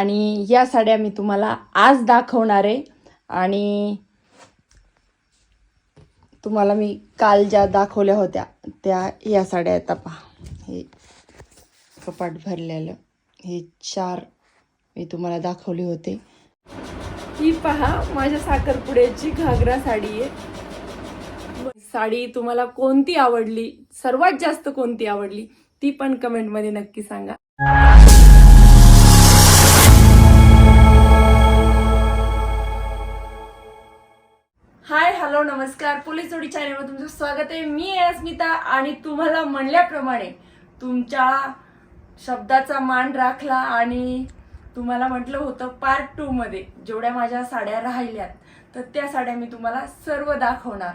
आणि या साड्या मी तुम्हाला आज दाखवणार आहे. आणि तुम्हाला मी काल ज्या दाखवल्या होत्या त्या या साड्या आहेत पहा हे कपाट भरलेलं. हे चार मी तुम्हाला दाखवले होते. ही पहा माझ्या साखरपुड्याची घागरा साडी आहे. साडी तुम्हाला कोणती आवडली? सर्वात जास्त कोणती आवडली? ती पण कमेंटमध्ये नक्की सांगा. नमस्कार पोलीस जोडी चॅनलवर तुमचं स्वागत आहे. मी आहे अस्मिता आणि तुम्हाला म्हणल्याप्रमाणे तुमच्या शब्दाचा मान राखला आणि तुम्हाला म्हटलं होतं पार्ट टू मध्ये जेवढ्या माझ्या साड्या राहिल्यात तर त्या साड्या मी तुम्हाला सर्व दाखवणार.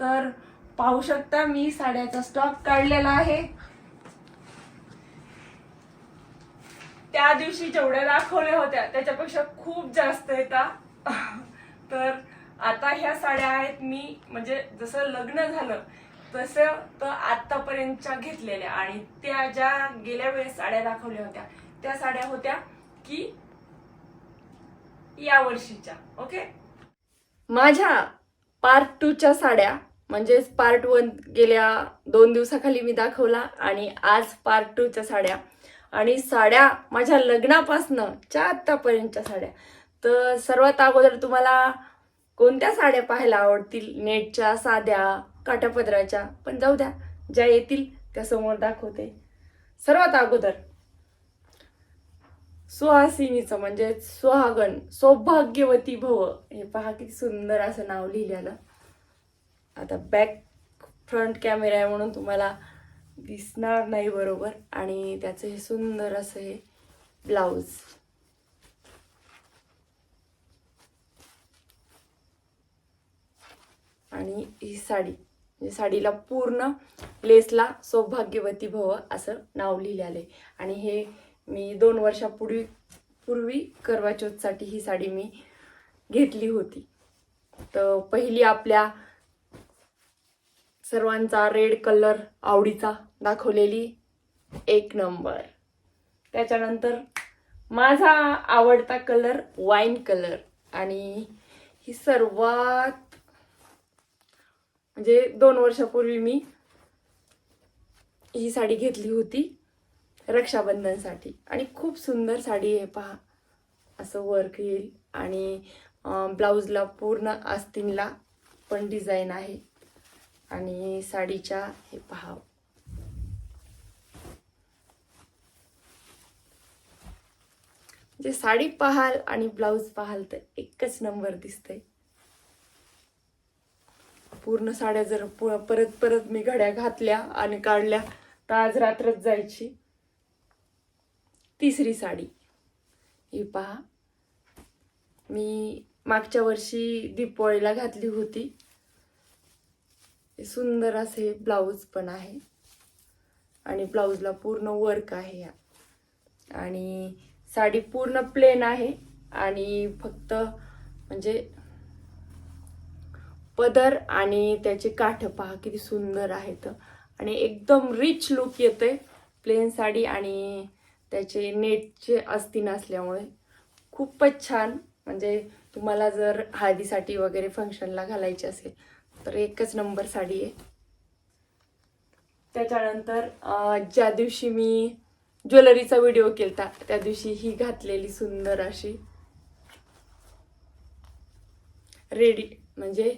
तर पाहू शकता मी साड्याचा स्टॉक काढलेला आहे. त्या दिवशी जेवढ्या दाखवल्या होत्या त्याच्यापेक्षा खूप जास्त येतात तर आता ह्या साड्या आहेत मी म्हणजे जसं लग्न झालं तसं तर आतापर्यंतच्या घेतलेल्या. आणि त्या ज्या गेल्या वेळेस साड्या दाखवल्या होत्या त्या साड्या होत्या की या वर्षीच्या ओके? माझ्या पार्ट टूच्या साड्या म्हणजेच पार्ट वन गेल्या दोन दिवसाखाली मी दाखवला आणि आज पार्ट टूच्या साड्या. आणि साड्या माझ्या लग्नापासनं च्या आत्तापर्यंतच्या साड्या. तर सर्वात अगोदर तुम्हाला कोणत्या साड्या पाहायला आवडतील? नेटच्या साध्या काटापदराच्या पण जाऊ द्या ज्या येतील त्या समोर दाखवते. सर्वात अगोदर सुहासिनीचं म्हणजे सुहागण सौभाग्यवती भव. हे पहा किती सुंदर असं नाव लिहिलेलं. आता बॅक फ्रंट कॅमेरा आहे म्हणून तुम्हाला दिसणार नाही बरोबर. आणि त्याचं हे सुंदर असं हे ब्लाऊज आणि ही साडी. म्हणजे साडीला पूर्ण लेसला सौभाग्यवती भव असं नाव लिहिलेलं आहे. आणि हे मी दोन वर्षापूर्वी पूर्वी करवाचौथसाठी ही साडी मी घेतली होती. तर पहिली आपल्या सर्वांचा रेड कलर आवडीचा दाखवलेली एक नंबर. त्याच्यानंतर माझा आवडता कलर वाईन कलर. आणि ही सर्वात म्हणजे दोन वर्षापूर्वी मी ही साडी घेतली होती रक्षाबंधनसाठी. आणि खूप सुंदर साडी आहे पहा. असं वर्क येईल. आणि ब्लाऊजला पूर्ण आस्तीनला पण डिझाईन आहे. आणि साडीच्या हे पहा. जे साडी पाहाल आणि ब्लाऊज पाहाल तर एकच नंबर दिसतंय. पूर्ण साड्या जर पु- परत परत मी घड्या घातल्या आणि काढल्या तर आज रात्रच जायची. तिसरी साडी. ही पहा. मी मागच्या वर्षी दीपावळीला घातली होती. सुंदर असे ब्लाऊज पण आहे. आणि ब्लाऊजला पूर्ण वर्क आहे या आणि साडी पूर्ण प्लेन आहे. आणि फक्त म्हणजे पदर आणि त्याचे काठ पहा किती सुंदर आहेत आणि एकदम रिच लुक येते प्लेन साडी आणि त्याचे नेटचे अस्तीन असल्यामुळे. खूपच छान. म्हणजे तुम्हाला जर हळदीसाठी वगैरे फंक्शनला घालायची असेल तर एकच नंबर साडी आहे. त्याच्यानंतर ज्या दिवशी मी ज्वेलरीचा व्हिडिओ केलता त्या दिवशी ही घातलेली सुंदर अशी रेडी म्हणजे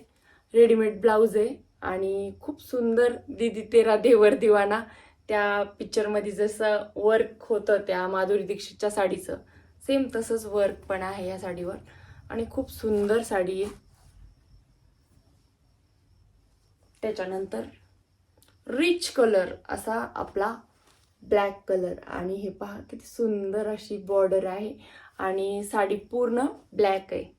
रेडीमेड ब्लाऊज आहे. आणि खूप सुंदर दीदी तेरा देवर दिवाना त्या पिक्चरमध्ये जसं वर्क होतं त्या माधुरी दीक्षितच्या साडीचं सेम तसंच वर्क पण आहे या साडीवर. आणि खूप सुंदर साडी आहे. त्याच्यानंतर रिच कलर असा आपला ब्लॅक कलर आणि हे पहा किती सुंदर अशी बॉर्डर आहे. आणि साडी पूर्ण ब्लॅक आहे.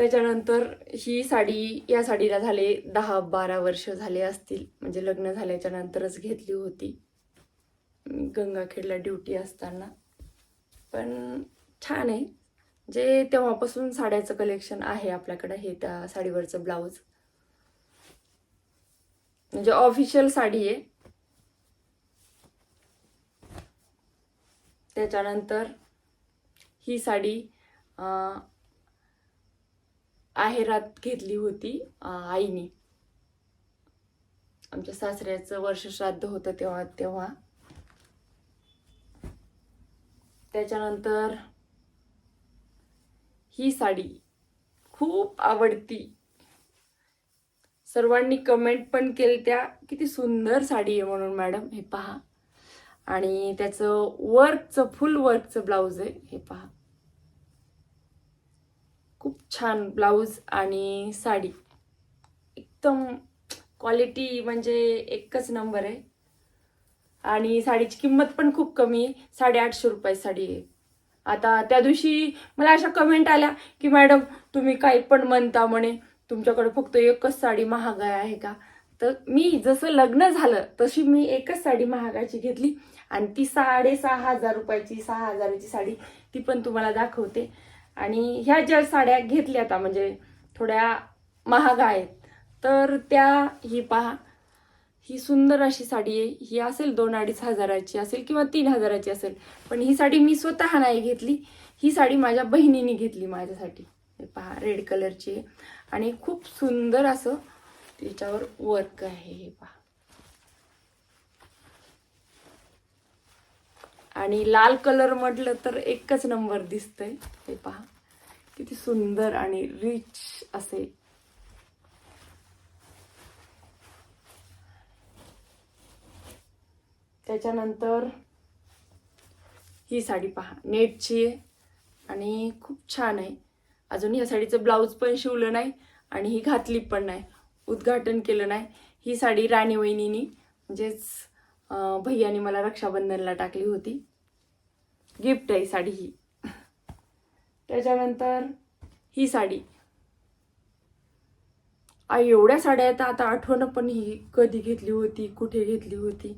त्याच्यानंतर ही साडी या साडीला झाले दहा बारा वर्ष झाले असतील. म्हणजे लग्न झाल्याच्या नंतरच घेतली होती. गंगाखेडला ड्युटी असताना. पण छान आहे. जे तेव्हापासून साड्याचं कलेक्शन आहे आपल्याकडं हे त्या साडीवरचं ब्लाऊज. म्हणजे ऑफिशियल साडी आहे. त्याच्यानंतर ही साडी आहेरात घेतली होती आईने. आमच्या सासऱ्याचं वर्षश्राद्ध होतं तेव्हा तेव्हा. त्याच्यानंतर ही साडी खूप आवडती. सर्वांनी कमेंट पण केली त्या किती सुंदर साडी आहे म्हणून मॅडम हे पहा. आणि त्याचं वर्कचं फुल वर्कचं ब्लाऊज आहे हे पहा. खूप छान ब्लाऊज आणि साडी. एकदम क्वालिटी म्हणजे एकच नंबर आहे. आणि साडीची किंमत पण खूप कमी आहे. साडेआठशे रुपये साडी आहे. आता त्या दिवशी मला अशा कमेंट आल्या की मॅडम तुम्ही काही पण म्हणता म्हणे तुमच्याकडे फक्त एकच साडी महाग आहे का? तर मी जसं लग्न झालं तशी मी एकच साडी महागाची घेतली. आणि ती साडेसहा हजार रुपयाची सहा हजाराची साडी ती पण तुम्हाला दाखवते. आणि ह्या ज्या साड्या घेतल्या आता म्हणजे थोड्या महाग आहेत तर त्या ही पहा. ही सुंदर अशी साडी आहे. ही असेल दोन अडीच हजाराची असेल किंवा तीन हजाराची असेल पण ही साडी मी स्वतः नाही घेतली. ही साडी माझ्या बहिणीने घेतली माझ्यासाठी. हे पहा रेड कलरची आहे. आणि खूप सुंदर असं त्याच्यावर वर्क आहे हे पहा. आणि लाल कलर म्हटलं तर एकच नंबर दिसतंय. हे पहा. किती सुंदर आणि रिच असे. त्याच्यानंतर ही साडी पहा. नेटची आहे आणि खूप छान आहे. अजून या साडीचं ब्लाऊज पण शिवलं नाही आणि ही घातली पण नाही. उद्घाटन केलं नाही. ही साडी राणी वहिनीनी म्हणजेच भैयानी मला रक्षाबंधनला टाकली होती. गिफ्ट आहे साडी ही. त्याच्यानंतर ही साडी. आई एवढ्या साड्या आहेत आता आठवणं पण ही कधी घेतली होती कुठे घेतली होती.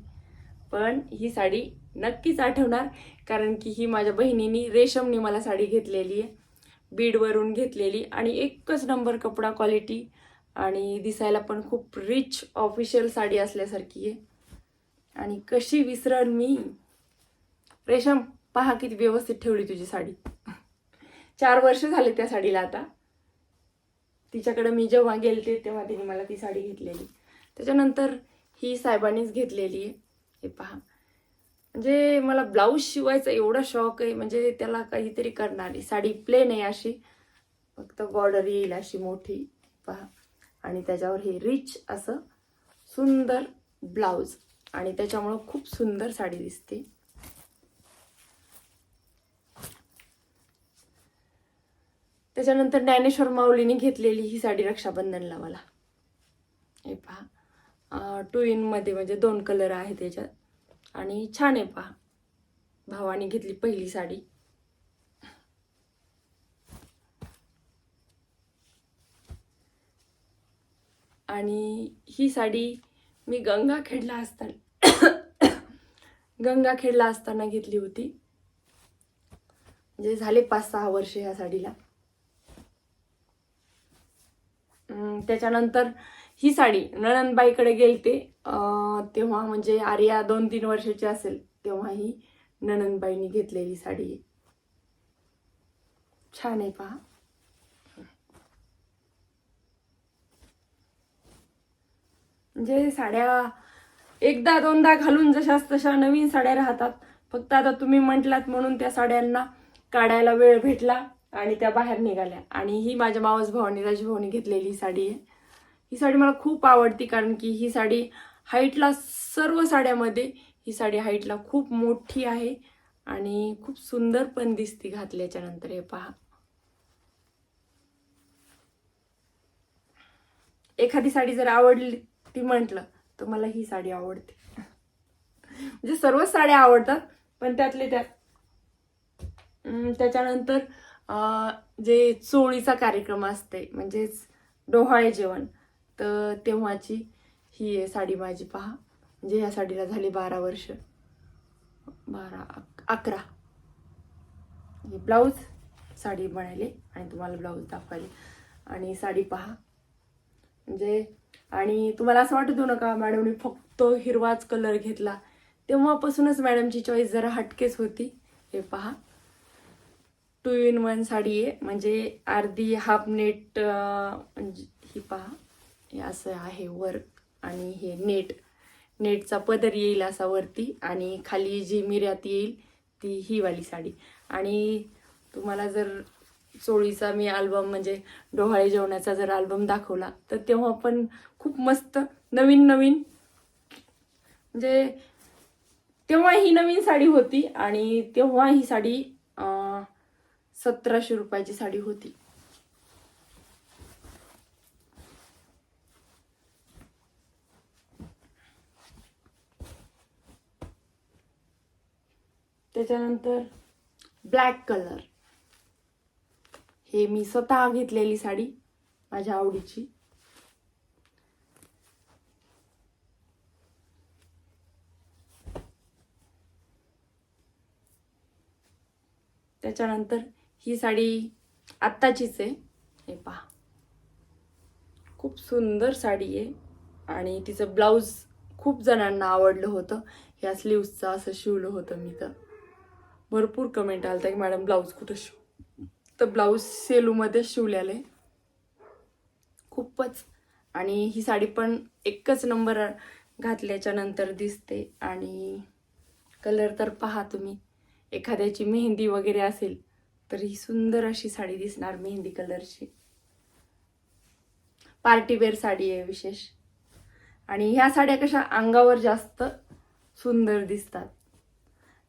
पण ही साडी नक्कीच आठवणार कारण की ही माझ्या बहिणीनी रेशमने मला साडी घेतलेली आहे. बीडवरून घेतलेली आणि एकच नंबर कपडा क्वालिटी आणि दिसायला पण खूप रिच ऑफिशियल साडी असल्यासारखी आहे. आणि कशी विसरण मी. रेशम पहा किती व्यवस्थित ठेवली तुझी साडी. चार वर्ष झाले त्या साडीला आता. तिच्याकडे मी जेव्हा गेलते तेव्हा तिने मला ती साडी घेतलेली. त्याच्यानंतर ही साहेबांनीच घेतलेली आहे. हे पहा. म्हणजे मला ब्लाऊज शिवायचा एवढा शौक आहे म्हणजे त्याला काहीतरी करणारी. साडी प्लेन आहे अशी. फक्त बॉर्डर येईल अशी मोठी. पहा. आणि त्याच्यावर हे रिच असं सुंदर ब्लाऊज. आणि त्याच्यामुळं खूप सुंदर साडी दिसते. त्याच्यानंतर ज्ञानेश्वर माऊलीने घेतलेली ही साडी रक्षाबंधनला मला हे पहा. टू इनमध्ये म्हणजे दोन कलर आहे त्याच्यात आणि छान आहे पहा. भावाने घेतली पहिली साडी. आणि ही साडी मी गंगाखेडला असताना गंगाखेडला असताना घेतली होती. म्हणजे झाले पाच सहा वर्ष ह्या साडीला. त्याच्यानंतर ही साडी नणनबाईकडे गेलते. तेव्हा म्हणजे आर्या दोन तीन वर्षाची असेल तेव्हा ही नणंदबाईनी घेतलेली साडी. आहे छान आहे पहा. म्हणजे साड्या एकदा दोनदा घालून जशाच तशा नवीन साड्या राहतात. फक्त आता तुम्ही म्हटलात म्हणून त्या साड्यांना काढायला वेळ भेटला. आणि त्या बाहेर निघाल्या. आणि ही माझ्या मावस भावानी राजभाऊनी घेतलेली ही साडी आहे. ही साडी मला खूप आवडती कारण की ही साडी हाईटला सर्व साड्यामध्ये ही साडी हाईटला खूप मोठी आहे आणि खूप सुंदर पण दिसती घातल्याच्या नंतर हे पहा. एखादी साडी जर आवडली ती म्हटलं तर मला ही साडी आवडते. म्हणजे सर्वच साड्या आवडतात पण त्यातले त्यात त्याच्यानंतर जे चोळीचा कार्यक्रम असते म्हणजेच डोहाळे जेवण तर तेव्हाची ही आहे साडी माझी. पहा म्हणजे ह्या साडीला झाली बारा वर्ष. बारा अक- अकरा. हे ब्लाऊज साडी बनायले आणि तुम्हाला ब्लाऊज दाखवायले. आणि साडी पहा. म्हणजे आणि तुम्हाला असं वाटत होतं का मॅडमने फक्त हिरवाच कलर घेतला. तेव्हापासूनच मॅडमची चॉईस जरा हटकेच होती. हे पहा. टू इन वन साडी आहे. म्हणजे अर्धी हाफ नेट म्हणजे ही पहा. हे असं आहे वर्क आणि हे नेट नेटचा पदर येईल असा वरती आणि खाली जी मिऱ्यात येईल ती ही वाली साडी. आणि तुम्हाला जर चोळीचा मी अल्बम म्हणजे डोहाळे जेवणाचा जर अल्बम दाखवला तर तेव्हा पण खूप मस्त नवीन नवीन म्हणजे तेव्हा ही नवीन साडी होती आणि तेव्हा ही साडी सतराशे रुपयाची साडी होती. त्याच्यानंतर ब्लॅक कलर. हे मी स्वतः घेतलेली साडी माझ्या आवडीची. त्याच्यानंतर ही साडी आत्ताचीच आहे. हे पहा. खूप सुंदर साडी आहे. आणि तिचं ब्लाऊज खूप जणांना आवडलं होतं. ह्या स्लीव्सचं असं शिवलं होतं मी तर. भरपूर कमेंट आलता की मॅडम ब्लाऊज कुठं शिव? तर ब्लाऊज सेलूमध्ये शिवलेलं आहे. खूपच. आणि ही साडी पण एकच नंबर घातल्याच्या नंतर दिसते. आणि कलर तर पहा तुम्ही. एखाद्याची मेहंदी वगैरे असेल तर ही सुंदर अशी साडी दिसणार मेहंदी कलरची. पार्टीवेअर साडी आहे विशेष. आणि ह्या साड्या कशा अंगावर जास्त सुंदर दिसतात.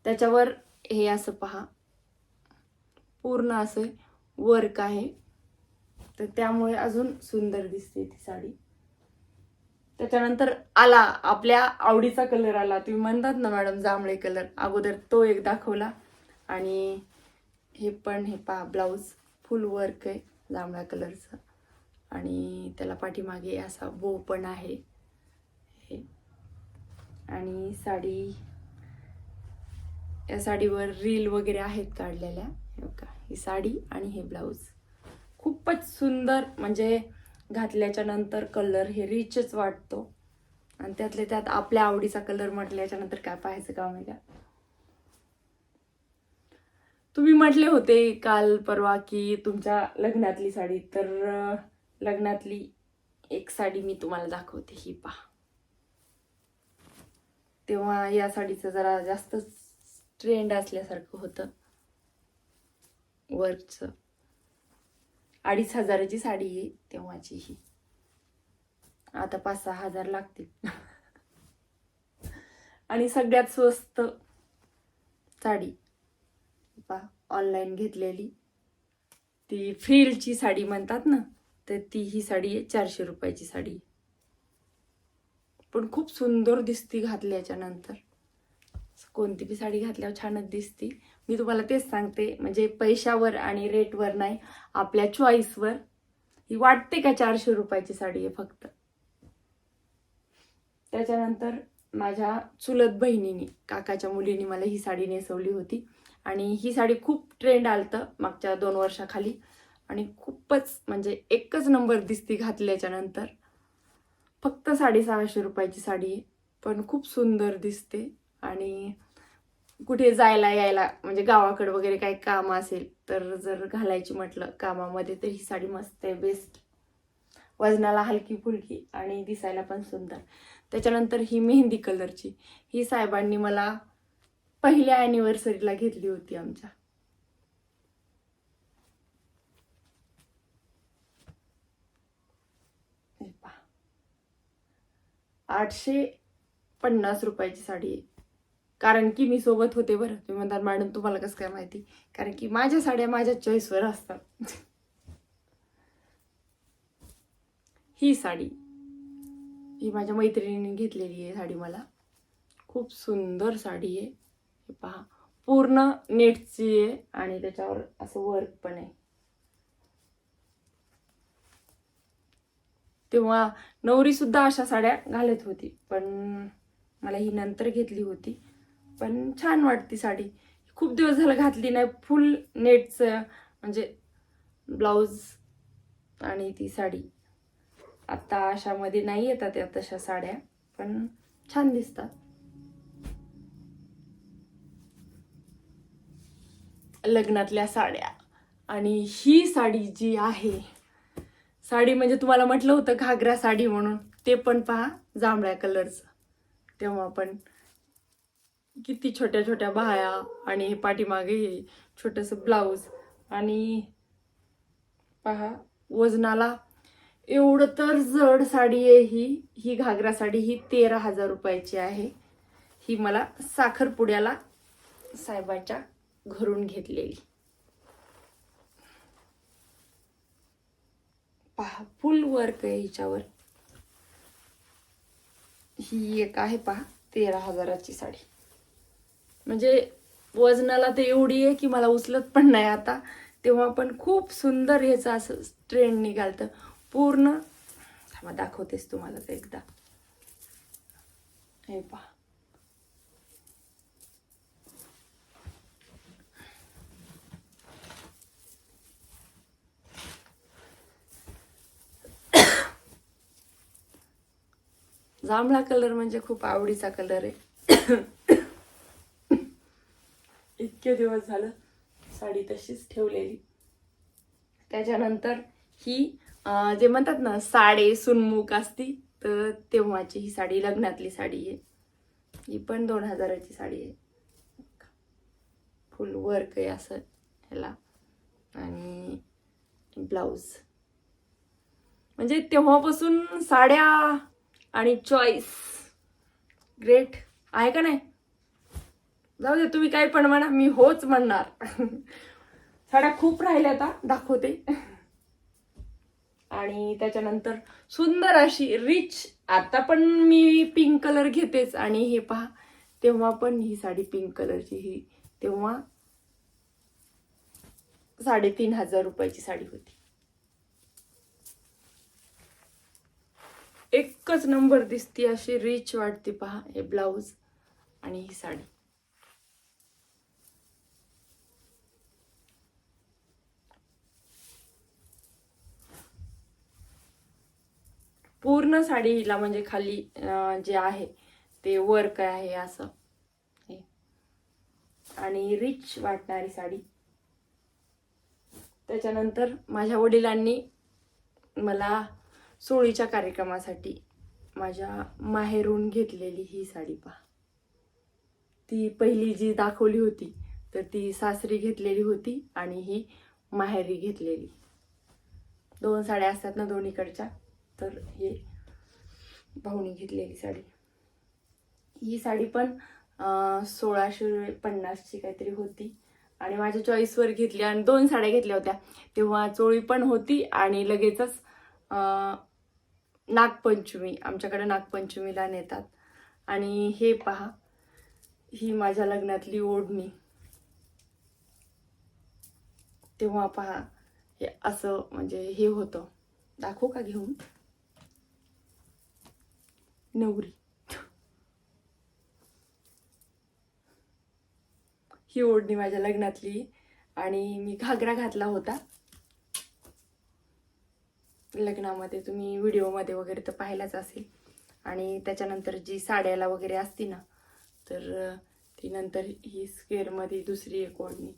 त्याच्यावर हे असं पहा. पूर्ण असं वर्क आहे. तर त्यामुळे अजून सुंदर दिसते ती साडी. त्याच्यानंतर आला आपल्या आवडीचा कलर आला. तुम्ही म्हणतात ना मॅडम जांभळे कलर. अगोदर तो एक दाखवला. आणि हे पण हे पा ब्लाऊज फुल वर्क आहे जांभळ्या कलरचं. आणि त्याला पाठीमागे असा बो पण आहे. हे. आणि साडी या साडीवर रील वगैरे आहेत काढलेल्या. हे ही साडी आणि हे ब्लाऊज. खूपच सुंदर म्हणजे घातल्याच्या नंतर कलर हे रिचच वाटतो. आणि त्यातल्या त्यात आपल्या आवडीचा कलर म्हटल्याच्या नंतर काय पाहायचं का मला तुम्ही म्हटले होते काल परवा की तुमच्या लग्नातली साडी तर लग्नातली एक साडी मी तुम्हाला दाखवते ही पहा. तेव्हा या साडीचं जरा जास्त ट्रेंड असल्यासारखं होतं. वर्कचं अडीच हजाराची साडी आहे तेव्हाची ही. आता पाच सहा हजार लागतील. आणि सगळ्यात स्वस्त साडी. पा ऑनलाईन घेतलेली. ती फ्रिलची साडी म्हणतात ना तर ती ही साडी आहे चारशे रुपयाची साडी. आहे. पण खूप सुंदर दिसती घातल्याच्या नंतर. कोणती बी साडी घातल्यावर छानच दिसती. मी तुम्हाला तेच सांगते म्हणजे पैशावर आणि रेटवर नाही आपल्या चॉईसवर ही वाटते का चारशे रुपयाची साडी आहे फक्त? त्याच्यानंतर माझ्या चुलत बहिणीने काकाच्या मुलीने मला ही साडी नेसवली होती. आणि ही साडी खूप ट्रेंड आलतं मागच्या दोन वर्षाखाली. आणि खूपच म्हणजे एकच नंबर दिसती घातल्याच्या नंतर. फक्त साडेसहाशे रुपयाची साडी आहे पण खूप सुंदर दिसते. आणि कुठे जायला यायला म्हणजे गावाकडे वगैरे काही काम असेल तर जर घालायची म्हटलं कामामध्ये तर ही साडी मस्त आहे बेस्ट वजनाला हलकी फुलकी आणि दिसायला पण सुंदर. त्याच्यानंतर ही मेहंदी कलरची ही साहेबांनी मला पहिल्या अॅनिव्हर्सरीला घेतली होती आमच्या. पहा. आठशे पन्नास रुपयाची साडी आहे. कारण की मी सोबत होते बरं. तुम्ही म्हणतात मॅडम तुम्हाला कसं काय माहिती? कारण की माझ्या साड्या माझ्या चॉईसवर असतात. ही साडी. ही माझ्या मैत्रिणीने घेतलेली आहे साडी मला. खूप सुंदर साडी आहे. हे पहा. पूर्ण नेटची आहे आणि त्याच्यावर असं वर्क पण आहे. तेव्हा नवरी सुद्धा अशा साड्या घालत होती पण मला ही नंतर घेतली होती. पण छान वाटती साडी. खूप दिवस झालं घातली नाही. फुल नेटचं म्हणजे ब्लाऊज आणि ती साडी. आता अशामध्ये नाही येतात या तशा साड्या पण छान दिसतात. लग्नातल्या साड्या. आणि ही साडी जी आहे साडी म्हणजे तुम्हाला म्हटलं होतं घागरा साडी म्हणून ते पण पहा जांभळ्या कलरचं तेव्हा पण किती छोट्या छोट्या बाया आणि हे पाठीमागे हे छोटंसं ब्लाऊज आणि पहा वजनाला एवढं तर जड साडी आहे ही ही घागरा साडी ही तेरा हजार रुपयाची आहे. ही मला साखरपुड्याला साहेबाच्या घरून घेतलेली. पहा फुल वर्क आहे हिच्यावर. ही एक आहे पहा तेरा हजाराची साडी. म्हणजे वजनाला तर एवढी आहे की मला उचलत पण नाही आता. तेव्हा पण खूप सुंदर ह्याचं असं ट्रेंड निघालतं. पूर्ण थांबा दाखवतेस तुम्हाला ते एकदा. हे पहा. जांभळा कलर म्हणजे खूप आवडीचा कलर आहे. इतके दिवस झालं साडी तशीच ठेवलेली. त्याच्यानंतर ही जे म्हणतात ना साडे सुनमुख असती तर तेव्हाची ही साडी लग्नातली साडी आहे. ही पण दोन हजाराची साडी आहे. फुल वर्क आहे असं ह्याला. आणि ब्लाऊज. म्हणजे तेव्हापासून साड्या आणि चॉईस ग्रेट आहे का नाही? जाऊ दे तुम्ही काही पण म्हणा मी होच म्हणणार. साड्या खूप राहिल्या आता दाखवते. आणि त्याच्यानंतर सुंदर अशी रिच आता पण मी पिंक कलर घेतेच. आणि हे पहा तेव्हा पण ही साडी पिंक कलरची ही तेव्हा साडेतीन हजार रुपयाची साडी होती. एकच नंबर दिसती अशी रिच वाटते पहा हे ब्लाऊज आणि ही साडी. पूर्ण साडीला म्हणजे खाली जे आहे ते वर्क आहे असं. हे. आणि रिच वाटणारी साडी. त्याच्यानंतर माझ्या वडिलांनी मला सोळीच्या कार्यक्रमासाठी माझ्या माहेरून घेतलेली ही साडी पहा. ती पहिली जी दाखवली होती तर ती सासरी घेतलेली होती आणि ही माहेरी घेतलेली. दोन साड्या असतात ना दोन्हीकडच्या तर हे भाऊनी घेतलेली साडी. ही साडी पण सोळाशे पन्नासची काहीतरी होती. आणि माझ्या चॉईसवर घेतली आणि दोन साड्या घेतल्या होत्या. तेव्हा चोळी पण होती आणि लगेचच नागपंचमी आमच्याकडे नागपंचमीला नेतात. आणि हे पहा ही माझ्या लग्नातली ओढणी. तेव्हा पहा हे असं म्हणजे हे होतं. दाखवू का घेऊन? नवरी. ही ओढणी माझ्या लग्नातली आणि मी घागरा घातला होता. लग्नामध्ये तुम्ही व्हिडिओमध्ये वगैरे तर पाहिलाच असेल. आणि त्याच्यानंतर जी साड्याला वगैरे असती ना तर ती नंतर ही स्केअरमध्ये दुसरी एक ओढणी.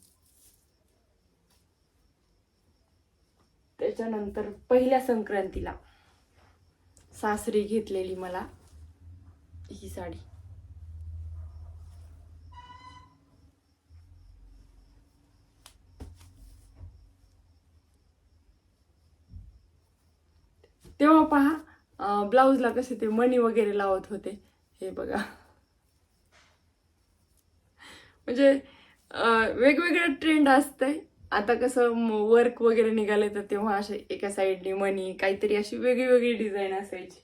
त्याच्यानंतर पहिल्या संक्रांतीला सासरी घेतलेली मला ही साडी. तेव्हा पहा ब्लाऊजला कसे ते मणी वगैरे लावत होते. हे बघा. म्हणजे वेगवेगळं ट्रेंड असतंय. आता कसं वर्क वगैरे निघाले तर तेव्हा असे एका साईडने मणी काहीतरी अशी वेगळी वेगळी डिझाईन असायची.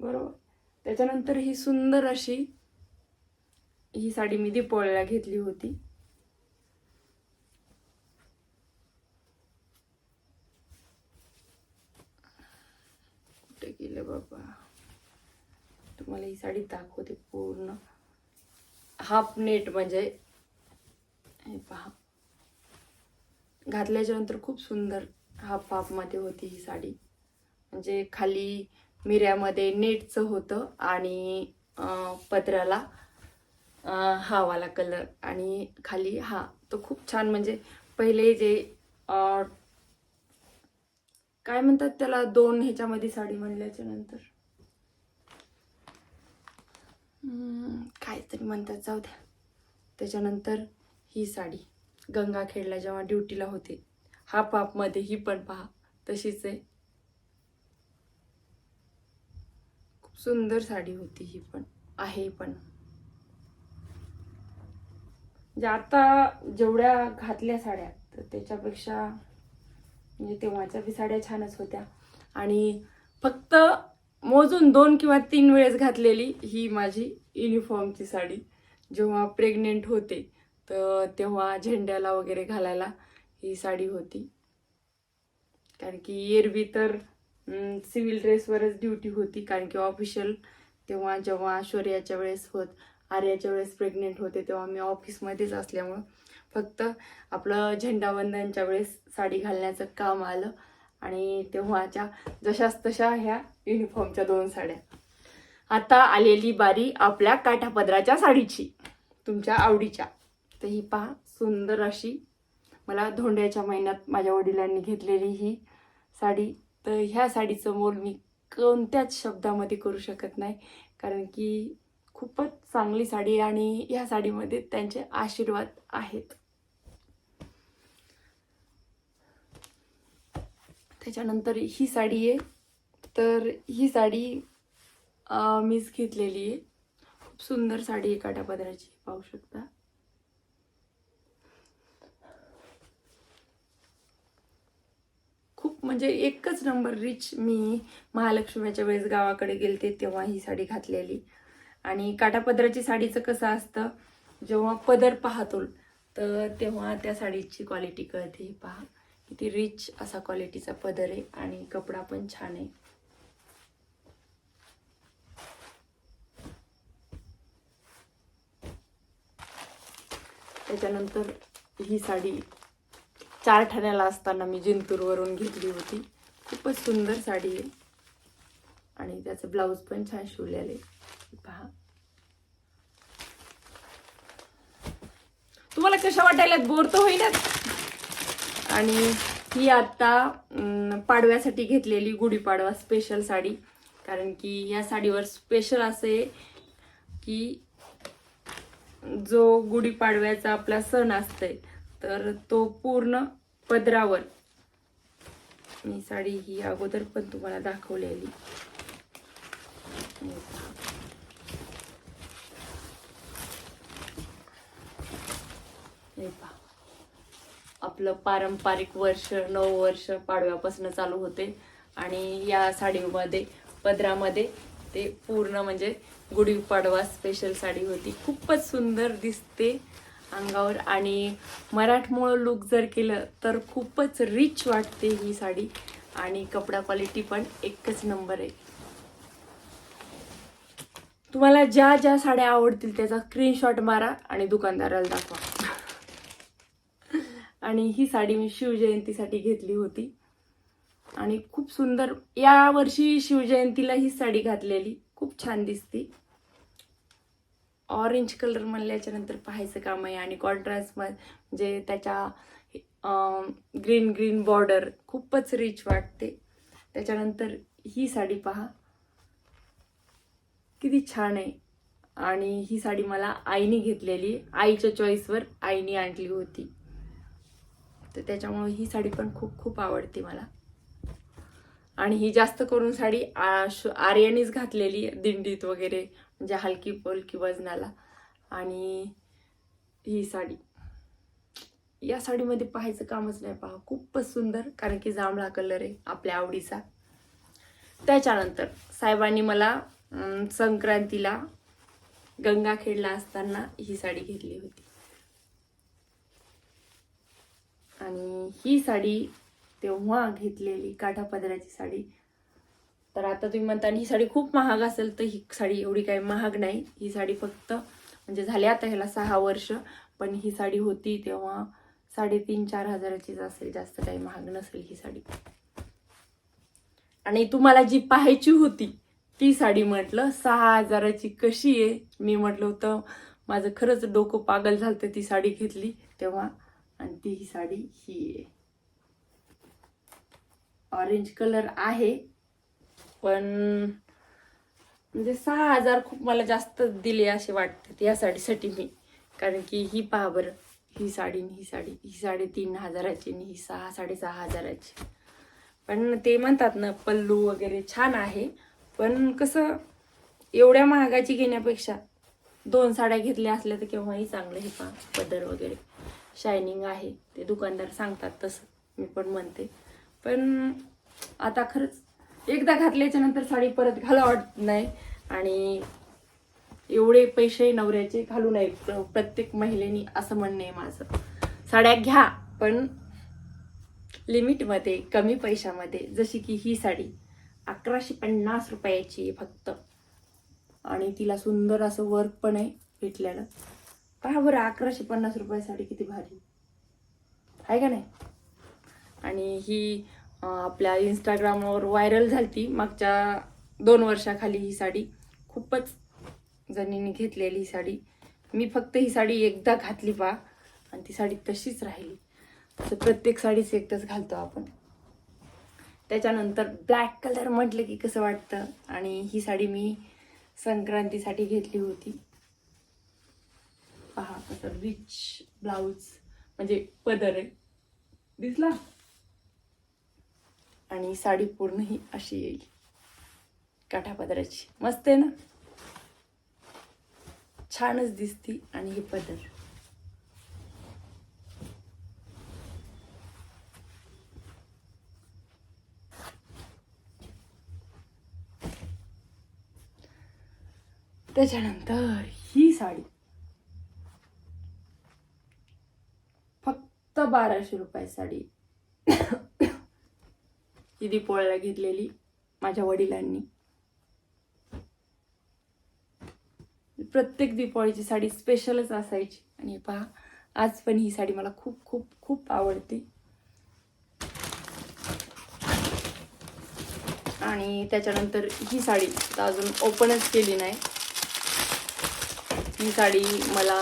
बरोबर? त्याच्यानंतर ही सुंदर अशी ही साडी मी दीपोळ्याला घेतली होती. गेलं बाबा. तुम्हाला ही साडी दाखवते पूर्ण. हाफ नेट म्हणजे हे पहा. घातल्याच्या नंतर खूप सुंदर हाफ हाफमध्ये होती ही साडी. म्हणजे खाली मिऱ्यामध्ये नेटचं होतं आणि पत्र्याला हावाला कलर. आणि खाली हा तो खूप छान म्हणजे पहिले जे काय म्हणतात त्याला? दोन ह्याच्यामध्ये साडी म्हणल्याच्या नंतर. काहीतरी म्हणतात जाऊ द्या. त्याच्यानंतर ही साडी. गंगाखेडला जेव्हा ड्युटीला होते. हा पापमध्ये ही पण पहा तशीच आहे. खूप सुंदर साडी होती ही पण. आहे पण. म्हणजे आता जेवढ्या घातल्या साड्या तर त्याच्यापेक्षा म्हणजे तेव्हाच्या बी साड्या छानच होत्या. आणि फक्त मोजून दोन किंवा तीन वेळेस घातलेली ही माझी युनिफॉर्मची साडी. जेव्हा प्रेग्नेंट होते तर तेव्हा झेंड्याला वगैरे घालायला ही साडी होती. कारण की एरवी तर सिव्हिल ड्रेसवरच ड्युटी होती. कारण की ऑफिशियल तेव्हा जेव्हा शौर्याच्या वेळेस होत आर्याच्या वेळेस प्रेग्नेंट होते तेव्हा मी ऑफिसमध्येच असल्यामुळं फक्त आपलं झेंडावंदनच्या वेळेस साडी घालण्याचं काम आलं. आणि तेव्हाच्या जशाच तशा ह्या युनिफॉर्मच्या दोन साड्या. आता आलेली बारी आपल्या काठापदराच्या साडीची तुमच्या आवडीच्या. तर ही पहा सुंदर अशी मला धोंड्याच्या महिन्यात माझ्या वडिलांनी घेतलेली ही साडी. तर ह्या साडीचं मोल मी कोणत्याच शब्दामध्ये करू शकत नाही. कारण की खूपच चांगली साडी आणि ह्या साडीमध्ये त्यांचे आशीर्वाद आहेत. त्याच्यानंतर ही साडी आहे. तर ही साडी मीच घेतलेली आहे. खूप सुंदर साडी आहे काटापदराची पाहू शकता. खूप म्हणजे एकच नंबर रिच मी महालक्ष्मीच्या वेळेस गावाकडे गेलते तेव्हा ही साडी घातलेली. आणि काठापदराची साडीचं कसं असतं जेव्हा पदर पाहतो तर तेव्हा त्या साडीची क्वालिटी कळते. पहा किती रिच असा क्वालिटीचा पदर आहे आणि कपडा पण छान आहे. त्याच्यानंतर ही साडी चार ठाण्याला असताना मी जिंतूरवरून घेतली होती. खूपच सुंदर साडी आहे. आणि त्याचं ब्लाऊज पण छान शिवलेलं आहे. पहा. तुम्हाला कशा वाटायला बोर तर होईलच. आणि ही आता पाडव्यासाठी घेतलेली गुढीपाडवा स्पेशल साडी. कारण की या साडीवर स्पेशल असे की जो गुढीपाडव्याचा आपला सण असतंय तर तो पूर्ण पदरावर. मी साडी ही अगोदर पण तुम्हाला दाखवलेली. हे पहा. आपलं पारंपरिक वर्ष नऊ वर्ष पाडव्यापासून चालू होते. आणि या साडीमध्ये पदरामध्ये ते पूर्ण म्हणजे गुढीपाडवा स्पेशल साडी होती. खूपच सुंदर दिसते अंगावर. आणि मराठमोळं लुक जर केलं तर खूपच रिच वाटते ही साडी. आणि कपडा क्वालिटी पण एकच नंबर आहे. तुम्हाला ज्या ज्या साड्या आवडतील त्याचा स्क्रीनशॉट मारा आणि दुकानदाराला दाखवा. आणि ही साडी मी शिवजयंतीसाठी घेतली होती. आणि खूप सुंदर या वर्षी शिवजयंतीला ही साडी घातलेली. खूप छान दिसते. ऑरेंज कलर म्हणल्याच्या नंतर पाहायचं काम आहे. आणि कॉन्ट्रास्ट म्हणजे त्याच्या ग्रीन ग्रीन बॉर्डर खूपच रिच वाटते. त्याच्यानंतर ही साडी पहा. किती छान आहे. आणि ही साडी मला आईने घेतलेली आईच्या चॉईसवर आईने आणली होती. तर त्याच्यामुळे ही साडी पण खूप खूप आवडते मला. आणि ही जास्त करून साडी आ- आर्यानीच घातलेली दिंडीत वगैरे म्हणजे हलकी पोलकी वजनाला. आणि ही साडी. या साडीमध्ये पाहायचं कामच नाही पहा खूपच सुंदर कारण की जांभळा कलर आहे आपल्या आवडीचा. त्याच्यानंतर साहेबांनी मला संक्रांतीला गंगाखेडला असताना ही साडी घेतली होती. आणि ही साडी तेव्हा घेतलेली काठा पदराची साडी. तर आता तुम्ही म्हणता ही साडी खूप महाग असेल तर ही साडी एवढी काही महाग नाही. ही साडी फक्त म्हणजे झाली आता ह्याला सहा वर्ष पण ही साडी होती तेव्हा साडेतीन चार हजाराचीच असेल जास्त काही महाग नसेल ही साडी. आणि तुम्हाला जी पाहायची होती ती साडी म्हटलं सहा हजाराची कशी आहे? मी म्हटलं होतं माझं खरंच डोकं पागल झालं ती साडी घेतली तेव्हा. आणि ती ही साडी ही आहे. ऑरेंज कलर आहे पण म्हणजे सहा हजार खूप मला जास्त दिले असे वाटतात या साडीसाठी मी. कारण की ही पहा बरं ही साडी ही साडी. ही साडी तीन हजाराची आणि ही सहा साडेसहा हजाराची. पण ते म्हणतात ना पल्लू वगैरे छान आहे. पण कसं एवढ्या महागाची घेण्यापेक्षा दोन साड्या घेतल्या असल्या तर केव्हाही चांगलं हे पहा पदर वगैरे. शायनिंग आहे. ते दुकानदार सांगतात तसं. मी पण म्हणते. पण आता खरंच एकदा घातल्याच्या नंतर साडी परत घाला वाटत नाही. आणि एवढे पैसे नवऱ्याचे घालू नये. प्र- प्रत्येक महिलेनी असं म्हणणं आहे माझं. साड्या घ्या पण लिमिटमध्ये कमी पैशामध्ये जशी की ही साडी अकराशे पन्नास रुपयाची फक्त. आणि तिला सुंदर असं वर्क पण आहे भेटलेलं पहा बरं अकराशे पन्नास रुपये साडी किती भारी. आहे का नाही? आणि ही आपल्या इंस्टाग्रामवर व्हायरल झालती मागच्या दोन वर्षाखाली ही साडी. खूपच जणींनी घेतलेली ही साडी. मी फक्त ही साडी एकदा घातली पा आणि ती साडी तशीच राहिली. तसं प्रत्येक साडीच एकदाच घालतो आपण. त्याच्यानंतर ब्लॅक कलर म्हटलं की कसं वाटतं? आणि ही साडी मी संक्रांतीसाठी घेतली होती. पहा कसं रिच ब्लाऊज म्हणजे पदर आहे. दिसला? आणि साडी पूर्ण ही अशी येईल. काठा पदराची. मस्त आहे ना? छानच दिसती आणि हे पदर. त्याच्यानंतर ही साडी फक्त बाराशे रुपये साडी ही दीपोळ्याला घेतलेली माझ्या वडिलांनी. प्रत्येक दीपावळीची साडी स्पेशलच असायची. आणि पहा आज पण ही साडी मला खूप खूप खूप आवडते. आणि त्याच्यानंतर ही साडी अजून ओपनच केली नाही. ही साडी मला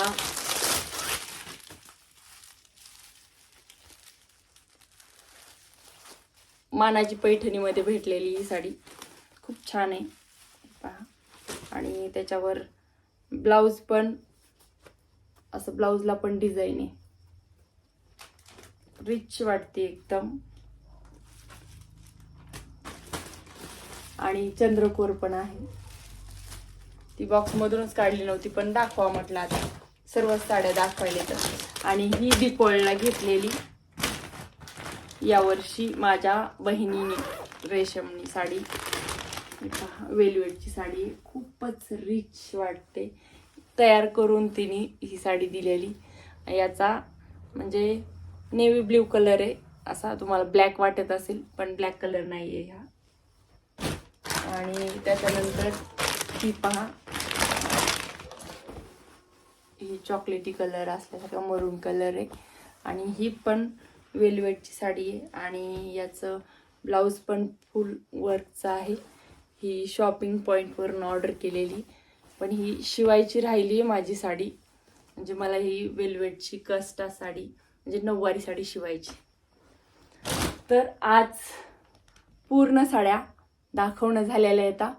मानाची पैठणीमध्ये भेटलेली ही साडी. खूप छान आहे. पहा. आणि त्याच्यावर ब्लाऊज पण असं ब्लाऊजला पण डिझाईन आहे. रिच वाटते एकदम. आणि चंद्रकोर पण आहे. ती बॉक्समधूनच काढली नव्हती पण दाखवा म्हटलं आता. सर्वच साड्या दाखवायला तर आणि ही दीपोळला घेतलेली. यावर्षी माझ्या बहिणीने रेशमनी साडी पहा, वेलवेटची साडी खूपच रिच वाटते. तयार करून तिने ही साडी दिलेली. याचा म्हणजे नेव्ही ब्ल्यू कलर आहे असा तुम्हाला ब्लॅक वाटत असेल पण ब्लॅक कलर नाही आहे हा. आणि त्याच्यानंतर ही पहा ही चॉकलेटी कलर असल्यासारखा मरून कलर आहे. आणि ही पण वेलवेटची साडी आहे आणि याचं ब्लाऊज पण फुल वर्कचं आहे. ही शॉपिंग पॉईंटवरून ऑर्डर केलेली. पण ही शिवायची राहिली आहे माझी साडी. म्हणजे मला ही वेलवेटची कस्टा साडी म्हणजे नऊवारी साडी शिवायची. तर आज पूर्ण साड्या दाखवणं झालेल्या येतात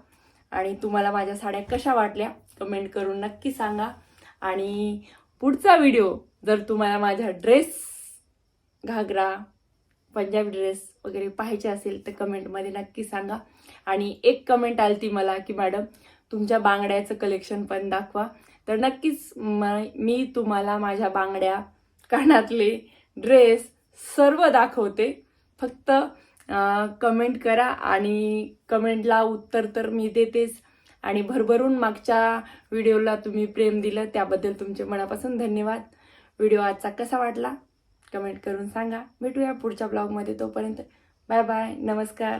आणि तुम्हाला माझ्या साड्या कशा वाटल्या कमेंट करून नक्की सांगा. आणि पुढचा व्हिडिओ जर तुम्हाला माझ्या ड्रेस घागरा पंजाबी ड्रेस वगैरे पाहायचे असेल तर कमेंटमध्ये नक्की सांगा. आणि एक कमेंट आली ती मला की मॅडम तुमच्या बांगड्याचं कलेक्शन पण दाखवा. तर नक्कीच म- मी तुम्हाला माझ्या बांगड्या कानातले ड्रेस सर्व दाखवते. फक्त कमेंट करा आणि कमेंटला उत्तर तर मी देतेच. आणि भरभरून मागच्या व्हिडिओला तुम्ही प्रेम दिलं त्याबद्दल तुमचे मनापासून धन्यवाद. व्हिडिओ आजचा कसा वाटला? कमेंट करून सांगा. भेटूया पुढच्या ब्लॉगमध्ये तोपर्यंत बाय बाय नमस्कार.